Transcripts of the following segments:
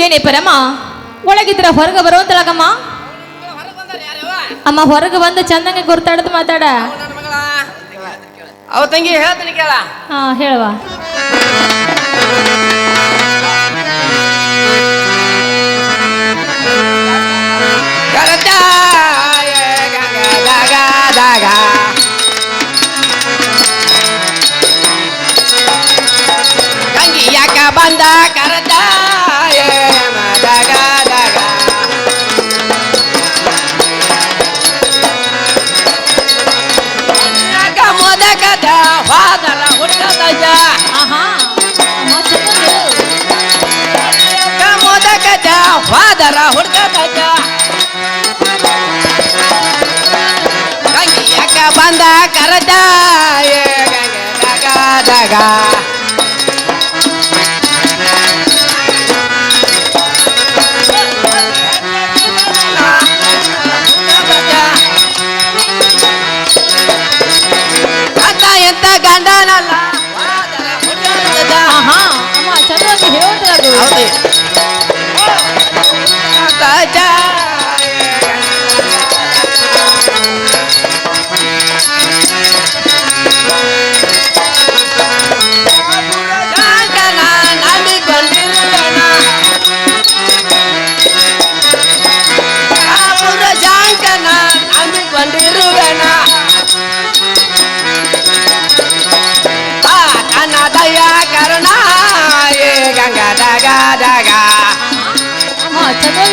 ಏನೇ ಪರಮ ಒಳಗಿದ್ರ ಹೊರಗೆ ಬರುವಂತಳಗಮ್ಮ ಅಮ್ಮ ಹೊರಗೆ ಬಂದು ಚಂದಂಗೆ ಗುರ್ತಾಡದ್ ಮಾತಾಡ. ಅವ ತಂಗಿ ಹೇಳ್ತೀನಿ ಕೇಳ. ಹಾ ಹೇಳುವ. ಕರತಾಯ ಗಂಗದಾಗ ದಾಗ ಗಂಗಿ ಯಾಕ ಬಂದ ಕರತಾಯ ಮದಾಗ ದಾಗ ಯಾಕ ಮೊದಕದ ವಾದರ ಹುಟ್ಟದ ಆಹಾ ಅಮ್ಮ ಚಂದಂಗ್ ಹೇಳು. ಮೋದಕದ ವಾದರ ಹುಡ್ಕದ ಗಂಗಿ ಯಾಕ ಬಂದ ಕರದ ದಗ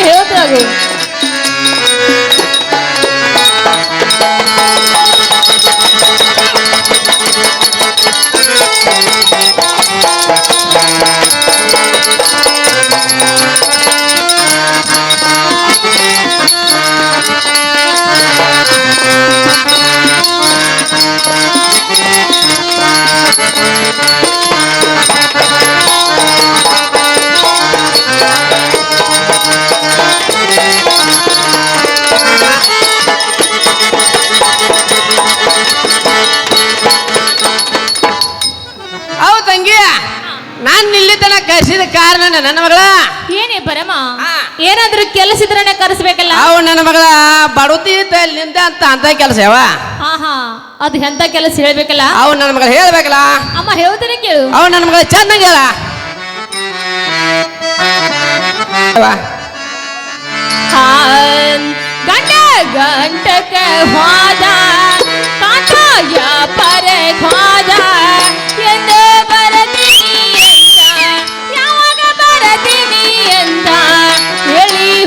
Aí eu trago. ಕಾರಣ ನನ್ನ ಮಗಳ? ಏನೇ ಪರಮ. ಏನಾದ್ರೂ ಕೆಲಸ ಕರೆಸಬೇಕಲ್ಲ ಕರೆಸ್ಬೇಕಲ್ಲ? ಅವು ನನ್ನ ಮಗಳ ಬಡುತಿ ನಿಂದ ಅಂತ ಅಂತ ಕೆಲಸ ಯಾವ ಹಾ ಹಾ. ಅದು ಎಂತ ಕೆಲಸ ಹೇಳ್ಬೇಕಲ್ಲ? ಅವ ನನ್ನ ಮಗಳ ಹೇಳ್ಬೇಕಲ್ಲ. ಅಮ್ಮ ಹೇಳ್ತೀನಿ ಕೇಳು. ಅವ ನನ್ನ ಮಗಳ ಚೆನ್ನಾಗಿ ಹೇಳ. ಹಾನ್ ಗಂಟಕ್ಕೆ ಗಂಟಕ ಹೋದ ಕಾಂತಾಯ ಪರೆ ಹೋದ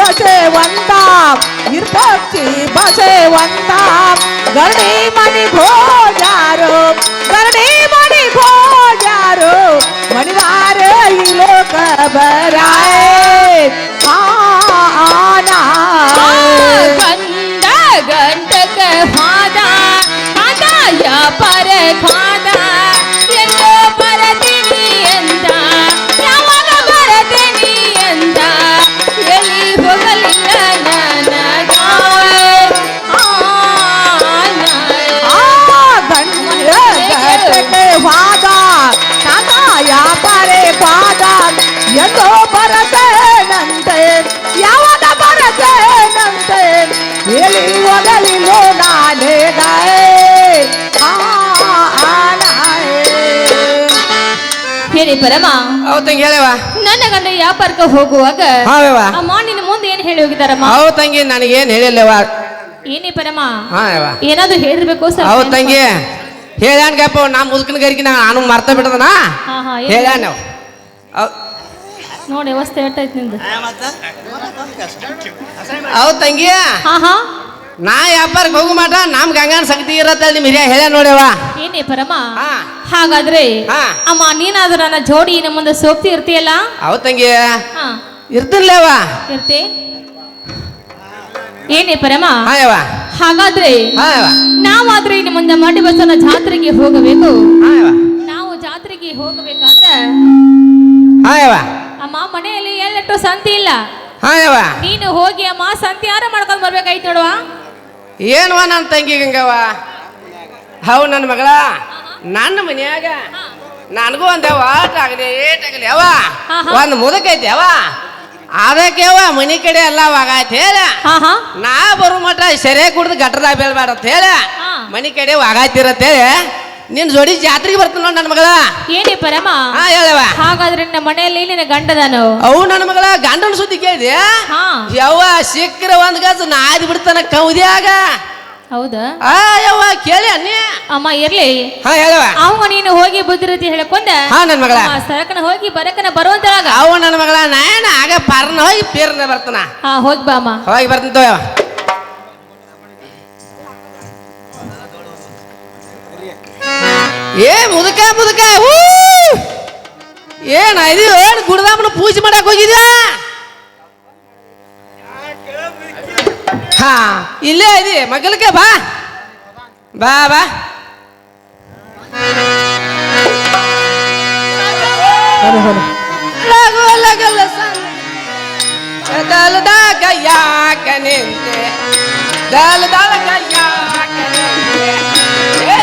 ಬಸೆ ಒಂದ ಇರ್ಪಕ್ಷಿ ಬಸೆ ಒಂದ ಗರಡಿ ಮಣಿ ಭೋಜಾರು ಗರಡಿ ಮಣಿ ಭೋಜಾರು ಮಣಿವಾರ ಈ ಲೋಕ ಬರಾಯ್ ಎಂದೋ ಬರತೇನಂತೆ ಯಾವಾಗ ಬರತೇನಂತೆ ಹೇಳಿ ಒಗಲಿಲ್ಲೋ ನಾನೇ ಹೇಳಿ ಪರಮ. ಅವು ತಂಗಿ ಹೇಳವ ನನ್ನ ಗಂಡ ವ್ಯಾಪಾರಕ್ಕೆ ಹೋಗುವಾಗ ಹಾವೇವ? ಅಮ್ಮ ನಿನ್ನ ಮುಂದೆ ಏನ್ ಹೇಳಿ ಹೋಗಿದಾರಮ್ಮ ಅವ್ ತಂಗಿ ನನಗೇನು ಹೇಳಿಲ್ಲವ ಏನೇ ಪರಮ? ಏನಾದ್ರು ಹೇಳಿರ್ಬೇಕು ಸರ್. ಹೌದ್ ತಂಗಿ ಹೇಳ್ಯಾನ್ಗಪ್ಪ ನಾ ಮುದುಕನ ಗರಿಕಿ ನಾನು ಮರ್ತ ಬಿಡದನಾ ಹೇಳ್ಯಾನ ಅವ್. ಅವ್- ನೋಡಿ ವ್ಯವಸ್ಥೆ ಎಟ್ಟೈತ್ ನಿಂದು. ಹೌದ್ ತಂಗಿಯ ಹಾ ಹಾ. ನಾ ವ್ಯಾಪಾರಕ್ಕೆ ಹೋಗು ಮಾಟ ನಮ್ ಗಂಗಾನ ಸಂಗತಿ ಇರತ್ತೆ ನಿಮ್ ಹಿರಿಯ ಹೇಳ ನೋಡ್ಯವ ಏನೇ ಪರಮ? ಹಾಗಾದ್ರೆ. ಅಮ್ಮ ನೀನಾದ್ರೂ ನನ್ನ ಜೋಡಿ ನಮ್ಮ ಮುಂದೆ ಸೋಪ್ತಿ ಇರ್ತೀಯಲ್ಲ? ಹೌದ್ ತಂಗಿ. ಹಾ. ಇರ್ತಿನ್ಲೇವ ಇರ್ತಿ? ಏನೇ ಪರಮ? ಹಾಗಾದ್ರೆ ನಾವಾದ್ರೆ ಇನ್ನು ಮುಂದೆ ಮಾಡಿ ಬಸವನ ಜಾತ್ರೆಗೆ ಹೋಗಬೇಕು? ನಾವು ಜಾತ್ರೆಗೆ ಹೋಗಬೇಕಾದ್ರೆ ಅಮ್ಮ ಮನೆಯಲ್ಲಿ ಎಲ್ಲಟ್ಟು ಸಂತಿ ಇಲ್ಲ. ನೀನು ಹೋಗಿ ಅಮ್ಮ ಸಂತಿ ಯಾರ ಮಾಡ್ಕೊಂಡು ಬರ್ಬೇಕಾಯ್ತು ನೋಡುವ. ಏನ್ವ ನನ್ನ ತಂಗಿ ಗಂಗವ್ವ? ಹೌ ನನ್ನ ಮಗಳ? ನನ್ನ ಮನ್ಯಾಗ? ನನಗೂ ಒಂದ್ ವಾಟ್ ಆಗಲಿ ಏಟಾಗಲಿ ಅವ ಹಾ, ಹಾ. ಒಂದ್ ಮುದಕ್ ಐತಿ ಅವ ಅದಕ್ಕೆ ಮನಿ ಕಡೆ ಎಲ್ಲ ವಾಗಾಯ್ತು ಹೇಳ. ನಾ ಬರು ಮಟ ಸೆರೆ ಕುಡ್ದು ಗಟ್ಟರ ಬೀಳ್ಬೇಡ ಅಂತ ಹೇಳ. ಮನಿ ಕಡೆ ವಾಗಾಯ್ತಿರತ್ತ ನಿನ್ ಜೋಡಿ ಜಾತ್ರೆಗೆ ಬರ್ತಾನ ನನ್ನ ಮಗಳ. ಏನೇ ಪರಮ? ಹಾ ಹೇಳವ ಹಾಗಾದ್ರೆ ನಿನ್ನ ಮನೆಯಲ್ಲಿ ನಿನ್ನ ಗಂಡದನು? ಅವು ನನ್ನ ಮಗಳ ಗಂಡನ ಸುದ್ದಿ ಕೇಳಿದೆ. ಹಾ. ಯವ್ವ ಸಿಕ್ಕರ ಒಂದ್ ಗಜ ನಾದಿ ಬಿಡ್ತಾನ ಕೌದ್ಯಾಗ. ಹೌದಾ? ಆ ಯವ್ವ ಕೇಳಿ ಅನ್ನಿ. ಅಮ್ಮ ಇರ್ಲಿ. ಹಾ ಹೇಳವ ಅವ ನೀನು ಹೋಗಿ ಬುದ್ಧಿರತಿ ಹೇಳ್ಕೊಂಡ? ಹಾ ನನ್ನ ಮಗಳ. ಆ ಸರಕನ ಹೋಗಿ ಬರಕನ ಬರುವಂತಳಾಗ ಅವ ನನ್ನ ಮಗಳ ನಾಯನ ಆಗ ಪರ್ನ ಹೋಗಿ ಪೇರ್ನ ಬರ್ತಾನ. ಹಾ ಹೋಗಿ ಬಾ ಅಮ್ಮ. ಹೋಗಿ ಬರ್ತೀನಿ ಏ ಮುದುಕ ಮುದುಕ ಊ! ಏನ್ ಇದು ಏನ್ ಗುಡ್ದಾಮನ ಪೂಜೆ ಮಾಡಕ್ ಹೋಗಿದ್ಯಾ ಹಾ ಇಲ್ಲೇ ಇದೆ ಮಗಲ್ಕೆ ಬಾ ಬಾ ಬಾ ಲಗು ಲಗಲ ದಲ್ದಾಗ ಯಾಕ ನಿಂತೆ ದಲ್ದಾಗ ಯಾಕ ನಿಂತೆ ಏ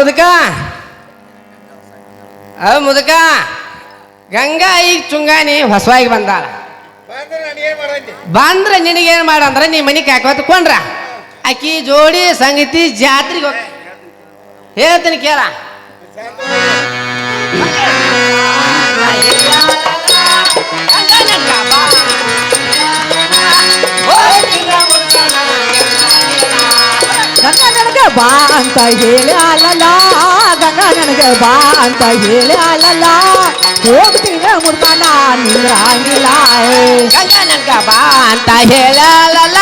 ಮುದುಕ? ಅ ಮುದುಕ? ಗಂಗಾ ಈಗ ಚುಂಗಾನಿ ಹೊಸವಾಗಿ ಬಂದಾಳ. ಬಂದ್ರೆ ನಿನಗೇನ್ ಮಾಡಂದ್ರ ನೀ ಮನಿ ಕಾಕೋತ ಕೊಂಡ್ರ. ಆಕಿ ಜೋಡಿ ಸಂಗತಿ ಜಾತ್ರೆಗೆ ಹೋಗ ಹೇಳ್ತೀನಿ ಕೇಳ. ಬಾ ಅಂತ ಹೇಳಿ ಅಲ್ಲಲ್ಲ. ಗಂಗ ನನಗೆ ಬಾ ಅಂತ ಹೇಳಿ ಅಲ್ಲಲ್ಲ. ಹೋಗ್ತೀನಿ ಮುರ್ತಾನ ನಿಂದ್ರಂಗಿಲ್ಲ ಗಂಗ ನನಗೆ ಬಾ ಅಂತ ಹೇಳಲ್ಲ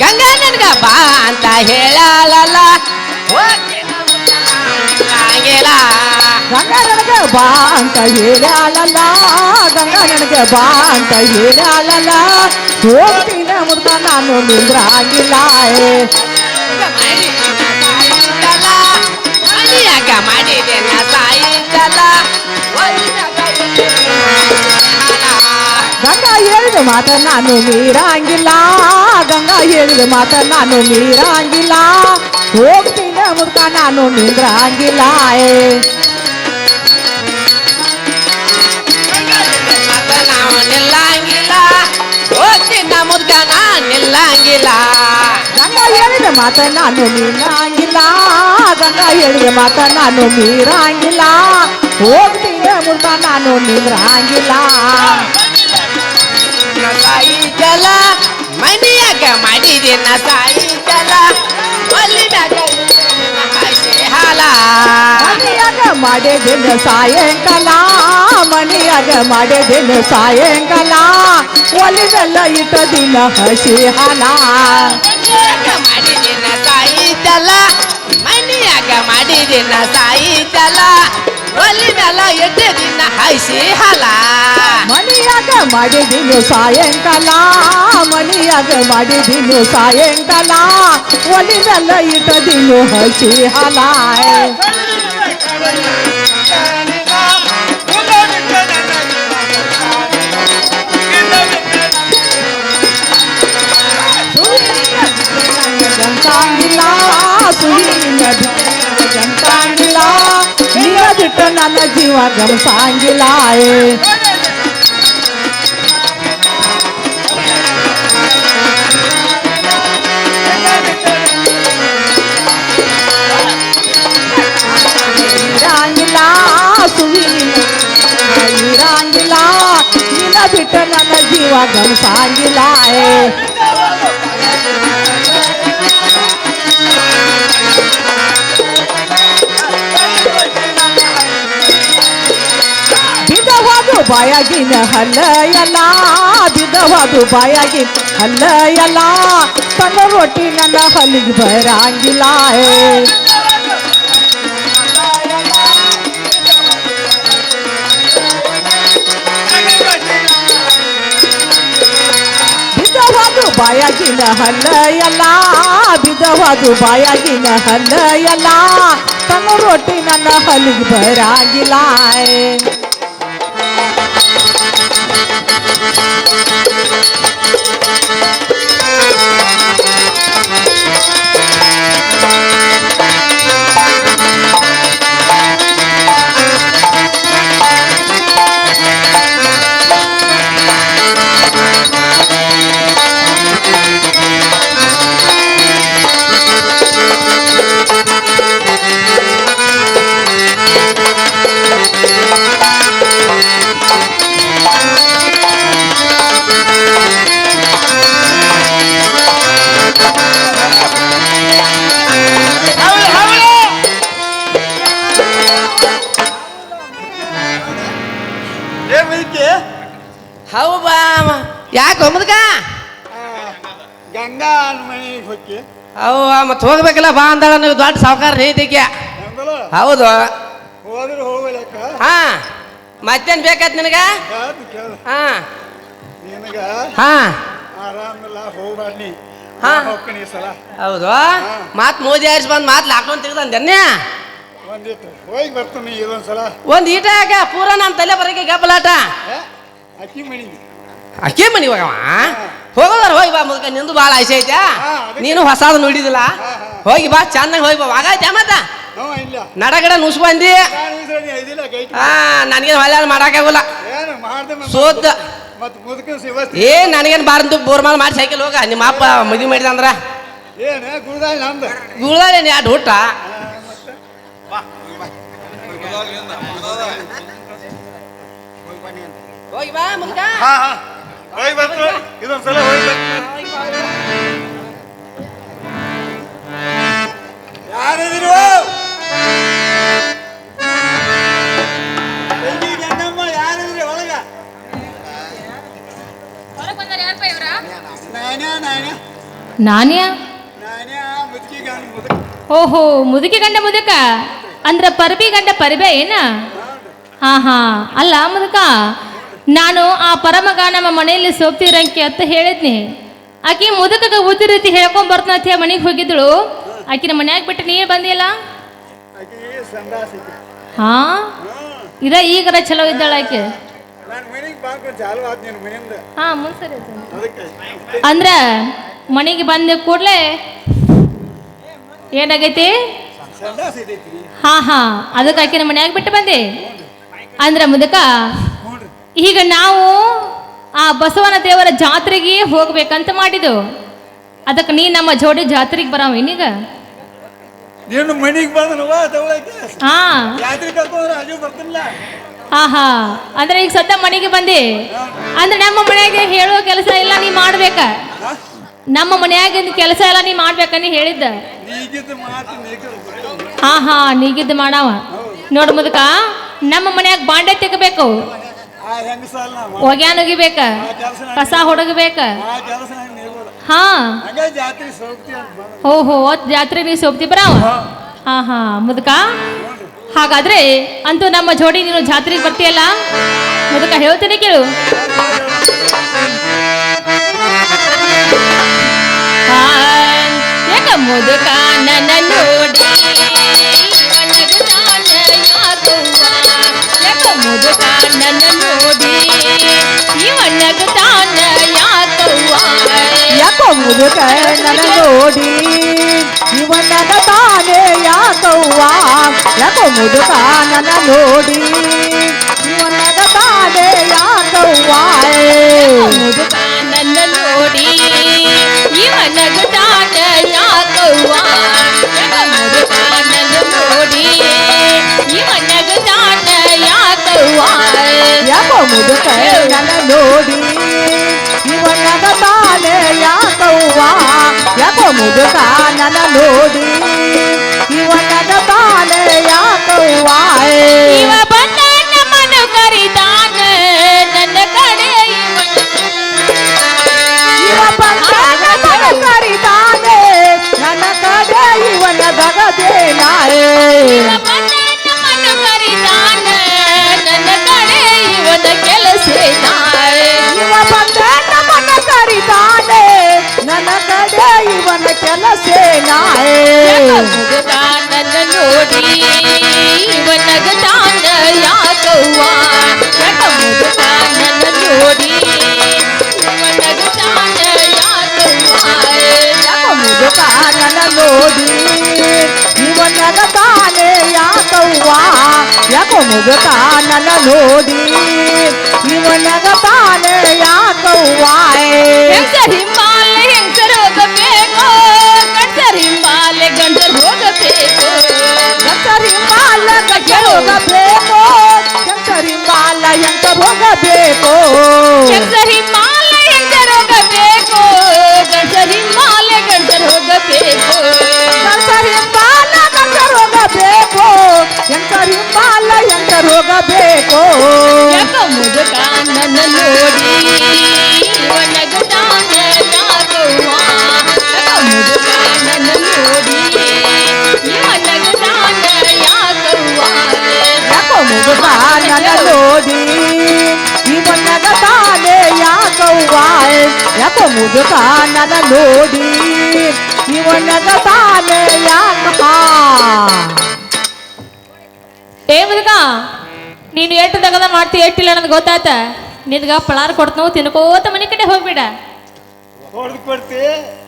ಗಂಗ ನನಗೆ ಬಾ ಅಂತ ಹೇಳಲ್ಲ ಗಂಗ ಗಂಗಾ ನನಗೆ ಬಾ ಅಂತ ಹೇಳಿ ಅಲ್ಲಲ್ಲ. ಗಂಗ ನನಗೆ ಬಾ ಅಂತ ಹೇಳಿ ಅಲ್ಲಲ್ಲ. ಹೋಗ್ತೀನಿ ಮುರ್ತಾನ ನಾನು ನಿಂದ್ರಂಗಿಲ್ಲ ಗಂಗಾ ಹೇಳಿದ ಮಾತ ನಾನು ಮೀರಂಗಿಲ್ಲ ಗಂಗಾ ಹೇಳಿದ ಮಾತ ನಾನು ಮೀರಂಗಿಲ್ಲ ಹೋಗ್ತೀನಿ ಮುರ್ಕ ನಾನು ನಿಂದ್ರಂಗಿಲ್ಲ ಮತ್ತ ನಾವು ನಿಲ್ಲಂಗಿಲ್ಲ ಹೋಗ್ತಿದ್ದ ಮುದ್ಗನ ನಿಲ್ಲಂಗಿಲ್ಲ ಗಂಗಾ ಹೇಳಿದ ಮಾತ ನಾನು ಮೀರಂಗಿಲ್ಲ ಗಂಗಾ ಹೇಳಿದ ಮಾತ ನಾನು ಮೀರಂಗಿಲ್ಲ ಹೋಗ್ತೀನಿ ಮುರ್ಕ ನಾನು ನಿಂದ್ರಂಗಿಲ್ಲ ಸಾಯಿ ಸಾಯಿತಲ್ಲ ಮನಿಯಾಗ ಮಾಡಿದೆ ನ ಸಾಯಿತಲ್ಲ ಒಲ್ಲಿನಾಗ ಹಸಿ ಹಾಲ ಮನೆಯಾಗ ಮಾಡಿದ್ದೇನೆ ಸಾಯಂಕಾಲ ಮನೆಯಾಗ ಮಾಡಿದ್ದೇನೆ ಸಾಯಂಕಾಲ ಒಲಿದೆಲ್ಲ ಇಟ್ಟ ದಿನ ಹಸಿ ಹಾಲ ಸಾಯಿತಲ್ಲ ಮನಿಯಾಗ ಸಾಯಿ ನಾ ಸಾಯಿತಲ್ಲ ಮೇಲ ಎಡ್ಡೆ ದಿನ ಹೈಸಿ ಹಲ. ಮನೆಯಾಗ ಮಾಡಿದಿನು ಸಾಯಂಕಾಲ ಮನೆಯಾಗ ಮಾಡಿದಿನು ಸಾಯಂಕಾಲ, ಒಲಿ ಮೇಲ ಇಟ್ಟದಿನು ಹಸಿ ಹಲ. ಜಂತಾಂಗಿಲ್ಲ ಸುಳಿನ ಜಂತಾಂಗಿಲ್ಲ ನೀರ ಬಿಟ್ಟ ನನ್ನ ಜೀವ ಗಮಸಾಂಗಿಲ್ಲ ಇರಂಗಿಲ್ಲ ಸುಳಿನ ಇರಂಗಿಲ್ಲ ನಿನ್ನ ಬಿಟ್ಟ ನನ್ನ ಜೀವ ಬಾಯಾಗಿನ ಹಲ್ಲ ಎಲ್ಲ ಬಿದ್ದವಾದು ಬಾಯಾಗಿನ ಹಲ್ಲ ಎಲ್ಲ ಸಣ್ಣ ರೊಟ್ಟಿ ನನ್ನ ಹಲ್ಲಿಗೆ ಬರಂಗಿಲ್ಲ ಬಿದ್ದವಾದು ಬಾಯಾಗಿನ ಹಲ್ಲ ಎಲ್ಲ ಬಿದ್ದವಾದು ಬಾಯಾಗಿನ ಹಲ್ಲ ಎಲ್ಲ ಸಣ್ಣ ರೊಟ್ಟಿ ನನ್ನ ಹಲ್ಲಿಗೆ ಬರಂಗಿಲ್ಲ Thank you. ಅವ್ವ ಮತ್ತೆ ಹೋಗ್ಬೇಕಲ್ಲ ಬಾ ಅಂದಾಳ ನೀವು ದೊಡ್ಡ ಸಾವುಕಾರ ರೀತಿಗೆ ಹೌದು. ಹಾ. ಮತ್ತೇನ್ ಬೇಕಾಯ್ತು ನಿನಗ? ಹಾ. ನಿನಗ ಹಾ. ಹಾ. ಹೌದು. ಮಾತ್ ಮೋದಿ ಆರಿಸಿ ಬಂದ್ ಮಾತ್ ಲಾಕ್ಡೌನ್ ತೆಗ್ದಂದೆ ಒಂದಿಟ್ಟು ಹೋಗಿ ಬರ್ತೀನಿ ಇದೊಂದ್ ಸಲ ಒಂದ್ ಈಟ ಯಾಕ ಪೂರ ನಮ್ಮ ತಲೆ ಬರಕ್ಕೆ ಗಬ್ಬಲಾಟ. ಅಕ್ಕಿ ಮಣಿಗೆ ಅಕ್ಕಿ ಮನಿ ಹೋಗವ ಹೋಗೋದಾರ ಹೋಗಿ ಬಾ ಮುದಕ ನಿಂದು ಭಾಳ ಆಸೆ ಐತೆ. ನೀನು ಹೊಸಾದ ನೋಡಿದಿಲ್ಲ. ಹೋಗಿ ಬಾ ಚೆನ್ನಾಗಿ ಹೋಗಿ ಬಾ. ಆಗೈತೆ ಮತ್ತ? ನಡಗಡ ನುಸ್ ಬಂದಿ ಹಾ ನನಗೇನು ಹೊಳ್ಳ ಮಾಡಕ್ಕಾಗಲ್ಲ. ಏನು ಸೋತ. ಏ ನನಗೇನು ಬಾರಂತು ಬೋರ್ಮಾಲ್ ಮಾಡಿ ಸೈಕಲ್ ಹೋಗ. ನಿಮ್ಮ ಅಪ್ಪ ಮದುವೆ ಮಾಡಿದ ಅಂದ್ರ? ಏನು ಯಾಡ್ ನಮ್ದು. ಗುಳ್ದಾರೇನು ಎರಡು ಹುಟ್ಟ? ಹೋಗಿ ಬಾ ಮುದ್ಕ. ಓಹೋ ಮುದುಕಿ ಗಂಡ ಮುದುಕ? ಅಂದ್ರ ಪರ್ಬಿ ಗಂಡ ಪರಿಬೆ ಏನ? ಹಾ ಹಾ. ಅಲ್ಲ ಮುದುಕ ನಾನು ಆ ಪರಮಗ ನಮ್ಮ ಮನೆಯಲ್ಲಿ ಸೋಪ್ತಿರಂಕಿ ಅಂತ ಹೇಳಿದ್ನಿ. ಆಕಿ ಮುದುಕಗ ಬುದ್ಧಿ ರೀತಿ ಹೇಳ್ಕೊಂಡ್ ಬರ್ತಾನ ಅಂತ ಮನೆಗೆ ಹೋಗಿದ್ಳು ಆಕಿನ ಮನ್ಯಾಗ ಬಿಟ್ಟು ನೀ ಬಂದಿಲ್ಲ? ಹಾ? ಇದ ಈಗರ ಚಲೋ ಇದ್ದಾಳ ಆಕೆ. ಹಾ ಅಂದ್ರ ಮನೆಗೆ ಬಂದ ಕೂಡ್ಲೆ ಏನಾಗೈತಿ? ಹಾ ಹಾ. ಅದಕ್ಕೆ ಆಕಿನ ಮನ್ಯಾಗ ಬಿಟ್ಟು ಬಂದೆ. ಅಂದ್ರ ಮುದಕ ಈಗ ನಾವು ಆ ಬಸವನ ದೇವರ ಜಾತ್ರೆಗೆ ಹೋಗ್ಬೇಕಂತ ಮಾಡಿದೆವು. ಅದಕ್ಕೆ ನೀ ನಮ್ಮ ಜೋಡಿ ಜಾತ್ರೆಗೆ ಬರಾವ ಇನ್ನೀಗ? ನೀನು ಮನೆಗೆ ಬಂದನವ ಹಾ. ಜಾತ್ರೆ ಕರ್ಕೊಂಡ್ರೆ ಅಜು ಬರ್ತಿಲ್ಲ. ಹಾ ಹಾ ಅಂದ್ರೆ ಈಗ ಸದ್ಯ ಮನೆಗೆ ಬಂದಿ? ಅಂದ್ರೆ ನಮ್ಮ ಮನೆಯಾಗ ಹೇಳೋ ಕೆಲಸ ಇಲ್ಲ ನೀ ಮಾಡ್ಬೇಕ? ನಮ್ಮ ಮನೆಯಾಗಿಂದ ಕೆಲಸ ಎಲ್ಲ ನೀ ಮಾಡ್ಬೇಕಂತ ಹೇಳಿದ್ದ? ಹಾ ಹಾ ನೀಗಿದ್ದು ಮಾಡಾವ. ನೋಡು ಮುದಕ ನಮ್ಮ ಮನೆಯಾಗ ಬಾಂಡೆ ತೆಗಬೇಕು ನಾವು ಒಗ್ಯಾನ್ ಒಗಿಬೇಕ ಕಸ ಹೊಡಗಬೇಕ? ಹಾ ಹೋ. ಹೋ ಜಾತ್ರೆ ನೀ ಸೋಪ್ತಿ ಬರಾವ ಹಾ. ಹಾ ಮುದಕ? ಹಾಗಾದ್ರೆ ಅಂತೂ ನಮ್ಮ ಜೋಡಿ ನೀನು ಜಾತ್ರೆಗೆ ಬರ್ತೀಯಲ್ಲ? ಮುದಕ ಹೇಳ್ತೀನಿ ಕೇಳು. ಯಾಕ ಮುದುಕ ನನ್ನ ನೋಡಿ. ನನ್ನ ನೋಡಿ? ಇವ ನಗುತ್ತಾನ ಯಾಕವ್ವ? ಯಾಕೋ ಮುದುಕ ನನ್ನ ನೋಡಿ? ಇವನಗ ತಾನೇ ಯಾಕವ್ವ? ಯಾಕವ್ವ ಮುದುಕ ಯಾಕೋ ಮುದುಕ ನನ್ನ ನೋಡಿ? ಇವನಗ ತಾನೇ ಯಾಕವ್ವ ಯಾಕೋ ಮುದುಕ ನನ್ನ ನೋಡಿ? ಇವನಗ ತಾನೇ ಯಾಕವ್ವ ಇವ ಬಂದ ನಮ್ಮನ್ನು ಕರಿತಾನ ನನ್ನ ಕಡೆ ಇವ. ಬಂದ ನನ್ನ ಕರಿತಾನೆ ನನ್ನ ಕಡೆ ಇವನ ದಗದೇನಾರೆ ಇವನ ಕೆಲಸ ಇವ ಬಂದ ನಮ್ಮನ್ನ ಕರಿತಾನೆ ನನ್ನ ಕಡೆ ಇವನ ಕೆಲಸೇನಾರೆ ಮುದುಕ ನನ್ನ ನೋಡಿ ಇವ ನಗತಾನ ಯಾಕವ್ವ ಯಾಕ ಮುದುಕ ನನ್ನ ನೋಡಿ ಇವ ನಗತಾನ ಯಾಕವ್ವ ಯಾಕ ಮುದುಕ ನನ್ನ ನೋಡಿ ಯಾಕೋ ಮುದುಕ ನನ್ನ ನೋಡಿ ಇವನಗ ತಾನೆ ಯಾಕವ್ವ ಹೆಂಗಸರ್ ಹಿಂಬಾಲೆ ಹೆಂಗಸರ್ ಹೋಗಬೇಕು ಗಂಡಸರ್ ಹಿಂಬಾಲೆ ಗಂಡಸರ್ ಹೋಗಬೇಕು? ಎಂತರಿ ಮಾಲ ಗಂಟರ್ ಹೋಗಬೇಕು? ಎಂತರಿ ಮಾಲ ಎಂಟರ್ ಹೋಗಬೇಕು? ಹೆಂಗಸರ್ ಹಿಂಬಾಲೆ ಯಾಕವ್ವ ಯಾಕ ಮುದುಕ ನನ್ನ ನೋಡಿ ಇವನಗ ತಾನೆ ಯಾಕ ಏ ಮುದುಕ ನೀನು ಎಷ್ಟು ತಗದ ಮಾಡ್ತಿ ಎಷ್ಟಿಲ್ಲ ನನಗೆ ಗೊತ್ತಾತ ನಿನ್ಗ ಪಳಾರ್ ಕೊಡ್ತನೋ ತಿನ್ಕೋತ ಮನೆ ಕಡೆ ಹೋಗ್ಬಿಡ. ಹೊಡೆದು ಕೊಡ್ತಿ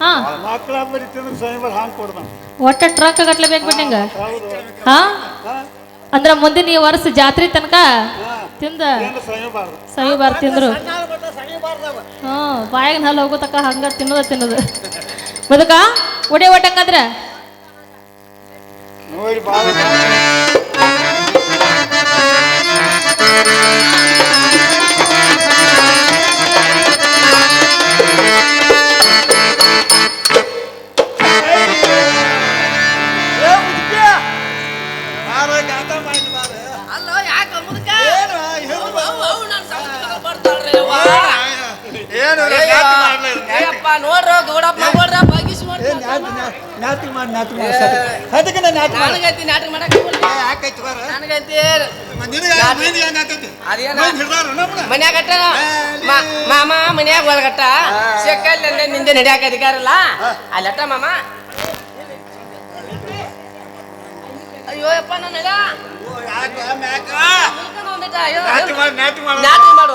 ಹಾ. ಮಕ್ಕಳ ಸ್ವಯಂವರ ಹಾಂಗೆ ಒಟ್ಟ ಟ್ರಕ್ ಗಟ್ಲೆ ಬೇಕು ಬಿಟ್ಟು ನಿಂಗ. ಹಾ. ಅಂದ್ರ ಮುಂದಿನ ಈ ವರ್ಷ ಜಾತ್ರೆ ತನಕ ತಿಂದ ಏನು ಸ್ವಯಂಬಾರ್ದು ಸವಿಬಾರ್ ತಿಂದ್ರು. ಹ್ಮ್ ಬಾಯಾಗ ಹಲ್ಲು ಹೋಗೋತಕ್ಕ ಹಂಗ ತಿನ್ನೋದ ತಿನ್ನೋದು. ಬದುಕ ಒಡೆ ಒಟ್ಟಂಗಂದ್ರ? ನೋಡಿ ಏನು ಏಯಪ್ಪ ನೋಡ್ರ ಗೌಡಪ್ಪ ನೋಡ್ರ ನೋಡ್ರಿ ನಾತಿ ನಾತಿ ಮಾಡಿ ನಾತಿ ಮಾಡಿ ಅದಕ್ಕೆ ನಾನು ನಾತಿ ಮಾಡಿ. ನನಗೈತಿ ನಾಟಕ ಮಾಡಕ್ ಯಾಕೈತಿ ಬಾರ. ನನಗೈತಿ. ನಿನಗೆ ಮೈನ್ ಏನಾಗ್ತೈತಿ ಅದೇನ? ಮೈನ್ ಹಿಡ್ದಾರ ನಮ್ಮನ್ನ ಮನ್ಯಾಗ ಕಟ್ಟ ಮಾಮ ಮನ್ಯಾಗ ಒಳಗಟ್ಟ. ಸಿಕ್ಕಲ್ಲಿ ಅಂದ್ರೆ ನಿಂದೆ ನಡಿಯಾಕ ಅಧಿಕಾರ ಇಲ್ಲ ಅಲ್ಲಟ್ಟ ಮಾಮ. ಅಯ್ಯೋ ಯಪ್ಪ ನನ್ನ ನಾತಿ ಮಾಡು.